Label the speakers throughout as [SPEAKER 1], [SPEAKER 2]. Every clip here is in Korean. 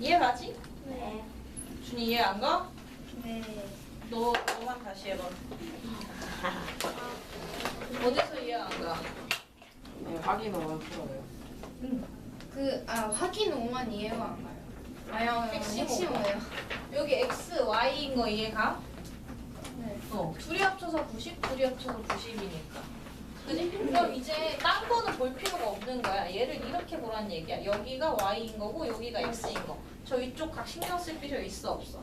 [SPEAKER 1] 이해가지?
[SPEAKER 2] 네.
[SPEAKER 1] 준이 이해 안 가?
[SPEAKER 2] 네.
[SPEAKER 1] 너, 너만 다시 해봐. 어디서 이해 안 가?
[SPEAKER 3] 네, 확인으로 풀어요.
[SPEAKER 2] 그, 아, 확인 5만 이해가 안 가요. 아요,
[SPEAKER 1] 핵심
[SPEAKER 2] 핵심
[SPEAKER 1] 오만.
[SPEAKER 2] 뭐예요?
[SPEAKER 1] 여기 x, y인 거 이해 가?
[SPEAKER 2] 네.
[SPEAKER 1] 어. 둘이 합쳐서 90, 둘이 합쳐서 90이니까. 그지? 그럼 이제 딴 거는 볼 필요가 없는 거야. 얘를 이렇게 보라는 얘기야. 여기가 y인 거고 여기가 x인 거. 저 위쪽 각 신경 쓸 필요 있어 없어?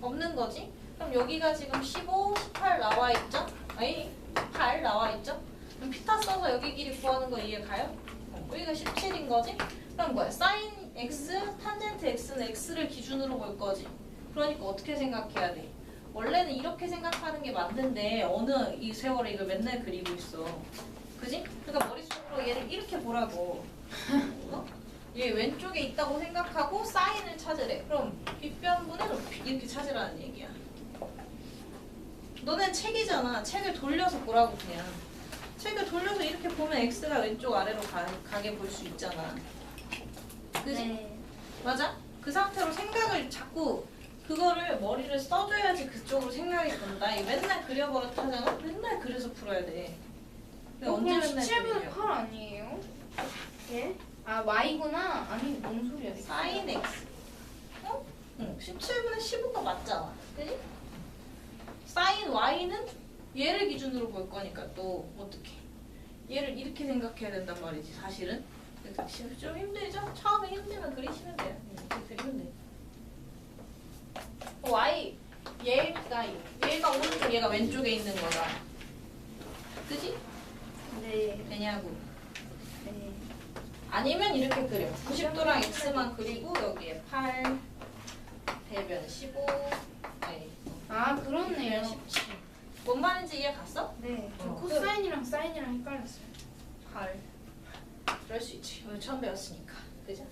[SPEAKER 1] 없는 거지? 그럼 여기가 지금 15, 18 나와 있죠? 아니 8 나와 있죠? 그럼 피타 써서 여기 길이 구하는 거 이해 가요? 어, 여기가 17인 거지? 그럼 뭐야? 사인 x, 탄젠트 x는 x를 기준으로 볼 거지. 그러니까 어떻게 생각해야 돼? 원래는 이렇게 생각하는 게 맞는데 어느 이 세월에 이걸 맨날 그리고 있어. 그지? 그러니까 머릿속으로 얘를 이렇게 보라고. 어? 얘 왼쪽에 있다고 생각하고 사인을 찾으래. 그럼 빗변분을 이렇게 찾으라는 얘기야. 너넨 책이잖아. 책을 돌려서 보라고 그냥. 책을 돌려서 이렇게 보면 x가 왼쪽 아래로 가, 가게 볼 수 있잖아. 그지?
[SPEAKER 2] 네.
[SPEAKER 1] 맞아? 그 상태로 생각을 자꾸 그거를 머리를 써줘야지 그쪽으로 생각이. 이 맨날 그려버릇 하잖아? 맨날 그려서 풀어야 돼. 근데 언제
[SPEAKER 2] 그럼
[SPEAKER 1] 맨날
[SPEAKER 2] 17분은
[SPEAKER 1] 그리냐?
[SPEAKER 2] 8 아니에요? 예? 아, Y구나? 아니, 뭔 소리야.
[SPEAKER 1] 사인 x. 어? 응. 17분의 15가 맞잖아. 그지? 사인 y는 얘를 기준으로 볼 거니까 또 어떻게? 얘를 이렇게 생각해야 된단 말이지 사실은. 그래서 좀- 좀 힘들죠? 처음에 힘들면 그리시면 돼요. 이렇게 그리면 돼. 어, y 얘가 얘가 오른쪽 얘가 왼쪽에 있는 거다. 그지?
[SPEAKER 2] 네.
[SPEAKER 1] 되냐고.
[SPEAKER 2] 네.
[SPEAKER 1] 아니면 이렇게 그려. 90도랑 x만 그리고 여기에 8 대변 15 네.
[SPEAKER 2] 아, 그렇네요.
[SPEAKER 1] 17. 뭔 말인지 이해 갔어?
[SPEAKER 2] 네. 저
[SPEAKER 1] 어.
[SPEAKER 2] 코사인이랑 사인이랑 헷갈렸어요.
[SPEAKER 1] 8. 그럴 수 있지. 오늘 처음 배웠으니까. 그죠?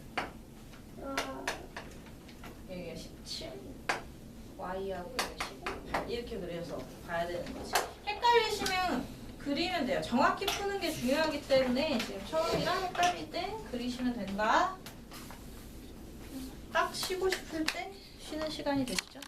[SPEAKER 1] 여기가 17. y하고 여기 15. 8. 이렇게 그려서 봐야 되는 거지. 헷갈리시면 그리면 돼요. 정확히 푸는 게 중요하기 때문에 지금 처음이라 헷갈릴 때 그리시면 된다. 딱 쉬고 싶을 때 쉬는 시간이 되시죠?